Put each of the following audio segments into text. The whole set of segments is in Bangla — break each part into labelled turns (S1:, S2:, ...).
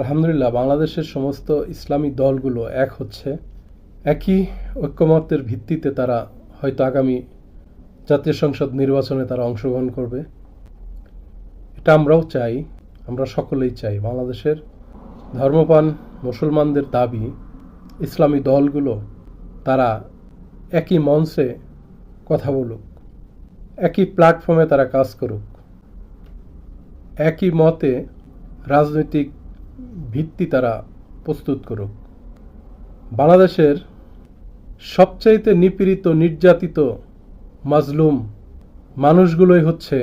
S1: আলহামদুলিল্লাহ, বাংলাদেশের সমস্ত ইসলামী দলগুলো এক হচ্ছে। একই ঐক্যমত্যের ভিত্তিতে তারা হয়তো আগামী জাতীয় সংসদ নির্বাচনে তারা অংশগ্রহণ করবে। এটা আমরাও চাই, আমরা সকলেই চাই। বাংলাদেশের ধর্মপান মুসলমানদের দাবি, ইসলামী দলগুলো তারা একই মঞ্চে কথা বলুক, একই প্ল্যাটফর্মে তারা কাজ করুক, একই মতে রাজনৈতিক ভিত্তি তারা প্রস্তুত করুক। বাংলাদেশের সবচাইতে নিপীড়িত, নির্যাতিত, মাজলুম মানুষগুলোই হচ্ছে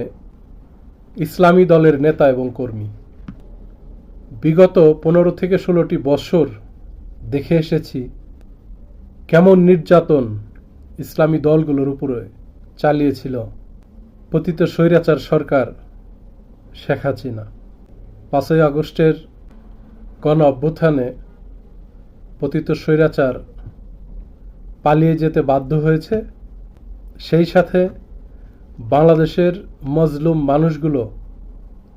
S1: ইসলামী দলের নেতা এবং কর্মী। বিগত পনেরো থেকে ষোলোটি বছর দেখে এসেছি কেমন নির্যাতন ইসলামী দলগুলোর উপরে চালিয়েছিল পতিত স্বৈরাচার সরকার শেখ হাসিনা। পাঁচই আগস্টের গণ অভ্যুত্থানে পতিত স্বৈরাচার পালিয়ে যেতে বাধ্য হয়েছে। সেই সাথে বাংলাদেশের মজলুম মানুষগুলো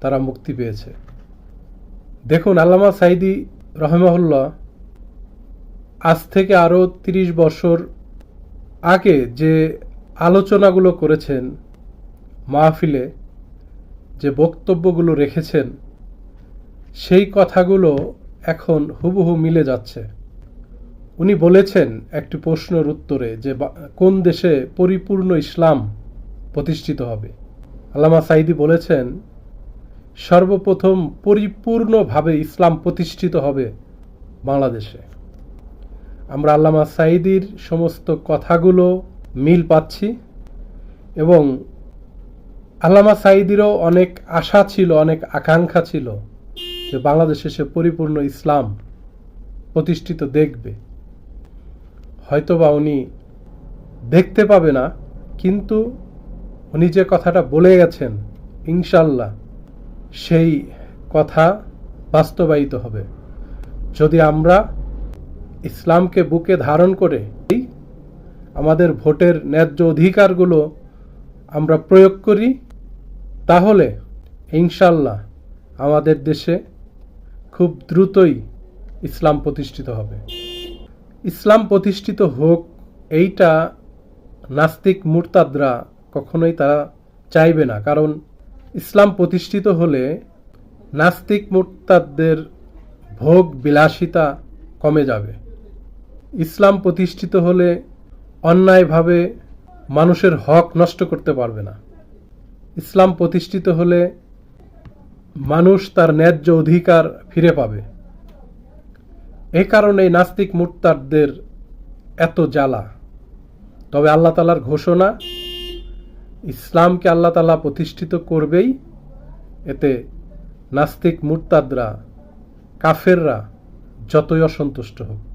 S1: তারা মুক্তি পেয়েছে। দেখুন, আল্লামা সাইদি রহমাহুল্লাহ আজ থেকে আরও তিরিশ বছর আগে যে আলোচনাগুলো করেছেন, মাহফিলে যে বক্তব্যগুলো রেখেছেন সেই কথাগুলো এখন হুবহু মিলে যাচ্ছে। উনি বলেছেন একটি প্রশ্নের উত্তরে যে কোন দেশে পরিপূর্ণ ইসলাম প্রতিষ্ঠিত হবে? আল্লামা সাইদি বলেছেন, সর্বপ্রথম পরিপূর্ণভাবে ইসলাম প্রতিষ্ঠিত হবে বাংলাদেশে। আমরা আল্লামা সাইদির সমস্ত কথাগুলো মিল পাচ্ছি এবং আল্লামা সাইদিরও অনেক আশা ছিল, অনেক আকাঙ্ক্ষা ছিল। যে বাংলাদেশে সে পরিপূর্ণ ইসলাম প্রতিষ্ঠিত দেখবে। হয়তোবা উনি দেখতে পাবে না, কিন্তু উনি যে কথাটা বলে গেছেন ইনশাল্লাহ সেই কথা বাস্তবায়িত হবে। যদি আমরা ইসলামকে বুকে ধারণ করে আমাদের ভোটের ন্যায্য অধিকারগুলো আমরা প্রয়োগ করি, তাহলে ইনশাল্লাহ আমাদের দেশে খুব দ্রুতই ইসলাম প্রতিষ্ঠিত হবে। ইসলাম প্রতিষ্ঠিত হোক, এইটা নাস্তিক মুরতাদরা কখনোই তারা চাইবে না। কারণ ইসলাম প্রতিষ্ঠিত হলে নাস্তিক মুরতাদদের ভোগ বিলাসিতা কমে যাবে। ইসলাম প্রতিষ্ঠিত হলে অন্যায়ভাবে মানুষের হক নষ্ট করতে পারবে না। ইসলাম প্রতিষ্ঠিত হলে মানুষ তার ন্যায্য অধিকার ফিরে পাবে। এ কারণে নাস্তিক মুরতাদদের এত জ্বালা। তবে আল্লাহ তালার ঘোষণা, ইসলামকে আল্লাহ তালা প্রতিষ্ঠিত করবেই। এতে নাস্তিক মুরতাদরা কাফেররা যতই অসন্তুষ্ট হোক।